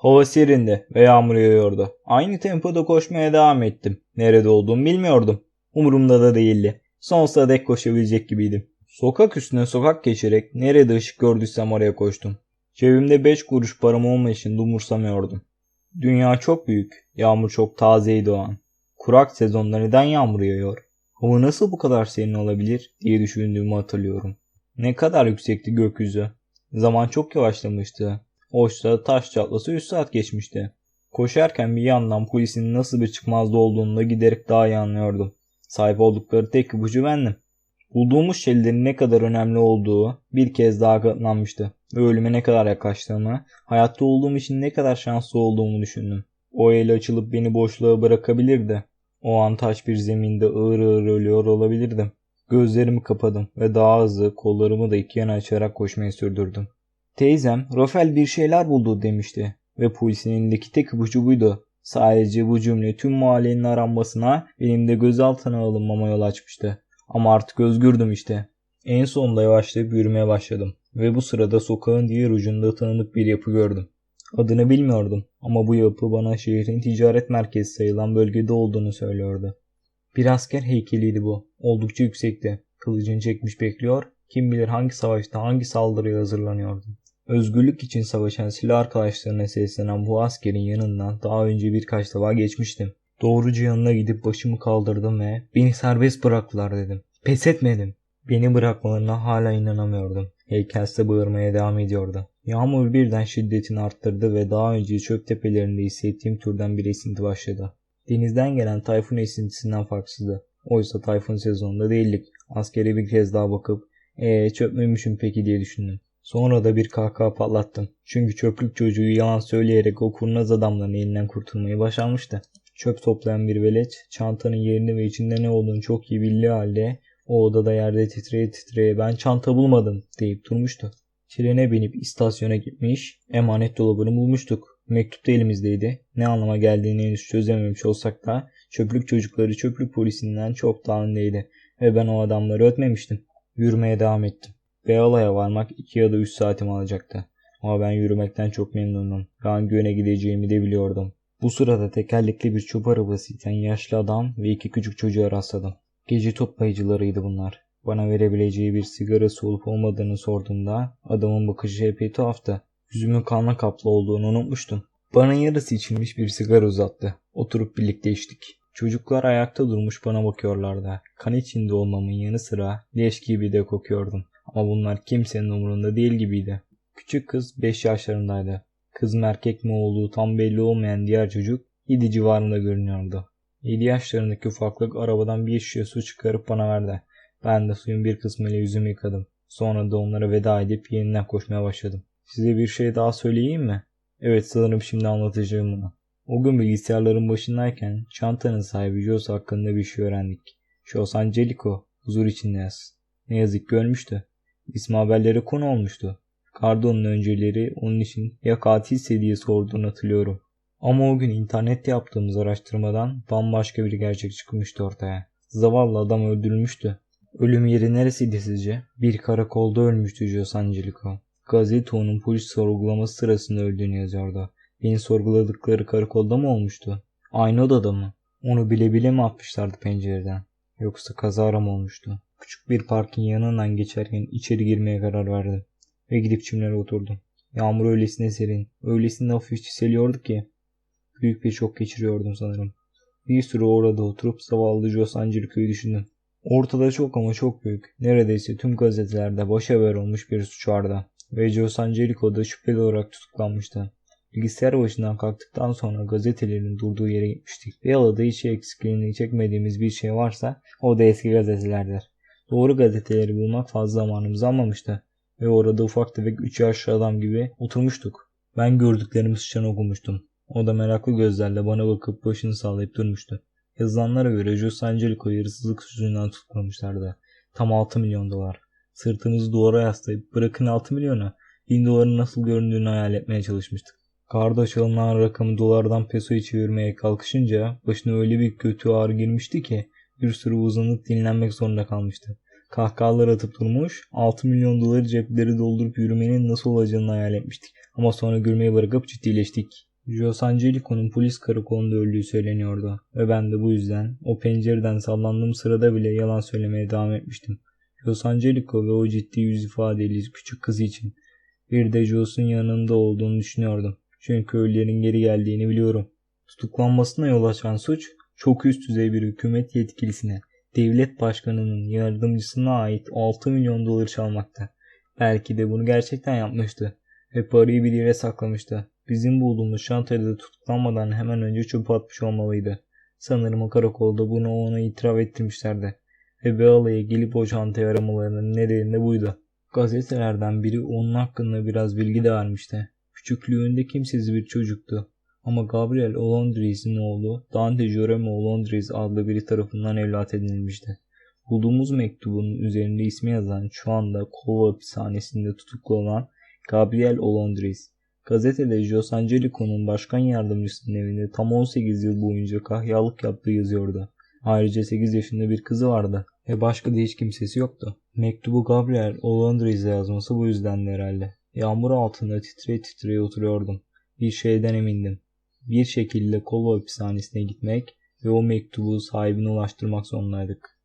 Hava serindi ve yağmur yağıyordu. Aynı tempoda koşmaya devam ettim. Nerede olduğumu bilmiyordum. Umurumda da değildi. Sonsuza dek koşabilecek gibiydim. Sokak üstüne sokak geçerek nerede ışık gördüysem oraya koştum. Cebimde 5 kuruş param olma için umursamıyordum. Dünya çok büyük. Yağmur çok tazeydi o an. Kurak sezonda neden yağmur yağıyor? Hava nasıl bu kadar serin olabilir diye düşündüğümü hatırlıyorum. Ne kadar yüksekti gökyüzü. Zaman çok yavaşlamıştı. Oysa taş çatlası 3 saat geçmişti. Koşarken bir yandan polisin nasıl bir çıkmazda olduğunu da giderek daha iyi anlıyordum. Sahip oldukları tek ipucu bendim. Bulduğumuz şeylerin ne kadar önemli olduğu bir kez daha kanıtlanmıştı. Ve ölüme ne kadar yaklaştığımı, hayatta olduğum için ne kadar şanslı olduğumu düşündüm. O el açılıp beni boşluğa bırakabilirdi. O an taş bir zeminde ağır ağır ölüyor olabilirdim. Gözlerimi kapadım ve daha hızlı kollarımı da iki yana açarak koşmayı sürdürdüm. Teyzem Rafael bir şeyler buldu demişti ve polisin elindeki tek ipucu buydu. Sadece bu cümle tüm mahallenin aranmasına benim de gözaltına alınmama yol açmıştı. Ama artık özgürdüm işte. En sonunda yavaşlayıp yürümeye başladım ve bu sırada sokağın diğer ucunda tanıdık bir yapı gördüm. Adını bilmiyordum ama bu yapı bana şehrin ticaret merkezi sayılan bölgede olduğunu söylüyordu. Bir asker heykeliydi bu. Oldukça yüksekti. Kılıcını çekmiş bekliyor. Kim bilir hangi savaşta hangi saldırıya hazırlanıyordu. Özgürlük için savaşan silah arkadaşlarına seslenen bu askerin yanından daha önce birkaç defa geçmiştim. Doğruca yanına gidip başımı kaldırdım ve beni serbest bıraktılar dedim. Pes etmedim. Beni bırakmalarına hala inanamıyordum. Heykelse bağırmaya devam ediyordu. Yağmur birden şiddetini arttırdı ve daha önce çöp tepelerinde hissettiğim türden bir esinti başladı. Denizden gelen tayfun esintisinden farksızdı. Oysa tayfun sezonunda değildik. Askere bir kez daha bakıp ee çöp müymüşüm peki diye düşündüm. Sonra da bir kahkaha patlattım. Çünkü çöplük çocuğu yalan söyleyerek o kurnaz adamların elinden kurtulmayı başarmıştı. Çöp toplayan bir velet çantanın yerini ve içinde ne olduğunu çok iyi bildiği halde o odada yerde titreye titreye ben çanta bulmadım deyip durmuştu. Trene binip istasyona gitmiş, emanet dolabını bulmuştuk. Mektup da elimizdeydi. Ne anlama geldiğini henüz çözememiş olsak da çöplük çocukları çöplük polisinden çok daha öndeydi ve ben o adamları ötmemiştim. Yürümeye devam ettim. Beyoğlu'ya varmak 2 ya da 3 saatimi alacaktı. Ama ben yürümekten çok memnunum. Ve hangi yöne gideceğimi de biliyordum. Bu sırada tekerlekli bir çöp arabası iten yaşlı adam ve iki küçük çocuğa rastladım. Gece toplayıcılarıydı bunlar. Bana verebileceği bir sigarası olup olmadığını sorduğumda adamın bakışı epey tuhaftı. Yüzümün kanla kaplı olduğunu unutmuştum. Bana yarısı içilmiş bir sigara uzattı. Oturup birlikte içtik. Çocuklar ayakta durmuş bana bakıyorlardı. Kan içinde olmamın yanı sıra leş gibi de kokuyordum. Ama bunlar kimsenin umurunda değil gibiydi. Küçük kız 5 yaşlarındaydı. Kız mı erkek mi olduğu tam belli olmayan diğer çocuk 7 civarında görünüyordu. 7 yaşlarındaki ufaklık arabadan bir şişe su çıkarıp bana verdi. Ben de suyun bir kısmıyla yüzümü yıkadım. Sonra da onlara veda edip yeniden koşmaya başladım. Size bir şey daha söyleyeyim mi? Evet sanırım şimdi anlatacağım bunu. O gün bilgisayarların başındayken çantanın sahibi Jos hakkında bir şey öğrendik. Jos Angelico huzur içinde. Ne yazık ki ölmüştü. İsmi haberlere konu olmuştu. Cardon'un önceleri onun için ya katilse diye sorduğunu hatırlıyorum. Ama o gün internette yaptığımız araştırmadan bambaşka bir gerçek çıkmıştı ortaya. Zavallı adam öldürülmüştü. Ölüm yeri neresiydi sizce? Bir karakolda ölmüştü Jos Angelico. Gazete onun polis sorgulaması sırasında öldüğünü yazıyordu. Beni sorguladıkları karakolda mı olmuştu? Aynı odada mı? Onu bile bile mi atmışlardı pencereden? Yoksa kazara mı olmuştu? Küçük bir parkın yanından geçerken içeri girmeye karar verdim. Ve gidip çimlere oturdum. Yağmur öylesine serin, öylesine hafif çiseliyordu ki. Büyük bir şok geçiriyordum sanırım. Bir süre orada oturup zavallı Jos Angelico'yu düşündüm. Ortada çok ama çok büyük, neredeyse tüm gazetelerde başa haber olmuş bir suç vardı. Ve Jos Angelico da şüpheli olarak tutuklanmıştı. Bilgisayar başından kalktıktan sonra gazetelerin durduğu yere gitmiştik. Ve hiç eksikliğini çekmediğimiz bir şey varsa o da eski gazetelerdir. Doğru gazeteleri bulmak fazla zamanımızı almamıştı. Ve orada ufak tefek 3 yaşlı adam gibi oturmuştuk. Ben gördüklerimi sıçan okumuştum. O da meraklı gözlerle bana bakıp başını sallayıp durmuştu. Yazılanlara göre Jos Angelico'yu hırsızlık suçundan tutuklamışlardı. Tam 6 milyon dolar. Sırtımızı duvara yaslayıp bırakın 6 milyona 1000 doların nasıl göründüğünü hayal etmeye çalışmıştık. Kardeş alınan rakamı dolardan pesoya çevirmeye kalkışınca başına öyle bir kötü ağrı girmişti ki bir sürü uzanıp dinlenmek zorunda kalmıştı. Kahkahalar atıp durmuş, 6 milyon doları cepleri doldurup yürümenin nasıl olacağını hayal etmiştik. Ama sonra gülmeyi bırakıp ciddileştik. Jos Angelico'nun polis karakolunda öldüğü söyleniyordu ve ben de bu yüzden o pencereden sallandığım sırada bile yalan söylemeye devam etmiştim. Jos Angelico ve o ciddi yüz ifadeli küçük kız için bir de Jos'un yanında olduğunu düşünüyordum. Çünkü ölülerin geri geldiğini biliyorum. Tutuklanmasına yol açan suç çok üst düzey bir hükümet yetkilisine, devlet başkanının yardımcısına ait 6 milyon dolar çalmakta. Belki de bunu gerçekten yapmıştı ve parayı bir yere saklamıştı. Bizim bulduğumuz çantayı da tutuklanmadan hemen önce çöpe atmış olmalıydı. Sanırım o karakolda bunu ona itiraf ettirmişlerdi. Ve Beala'ya gelip o çantayı aramalarının nedeni de buydu. Gazetelerden biri onun hakkında biraz bilgi de vermişti. Küçüklüğünde kimsesiz bir çocuktu. Ama Gabriel Olondries'in oğlu Dante Jerome Olondries adlı biri tarafından evlat edinilmişti. Bulduğumuz mektubun üzerinde ismi yazan şu anda Kova hapishanesinde tutuklu olan Gabriel Olondries. Gazetede Jos Angelico'nun başkan yardımcısının evinde tam 18 yıl boyunca kahyalık yaptığı yazıyordu. Ayrıca 8 yaşında bir kızı vardı ve başka da hiç kimsesi yoktu. Mektubu Gabriel Olondries'e yazması bu yüzden herhalde. Yağmur altında titre titreye oturuyordum. Bir şeyden emindim. Bir şekilde Kolo hapishanesine gitmek ve o mektubu sahibine ulaştırmak zorundaydık.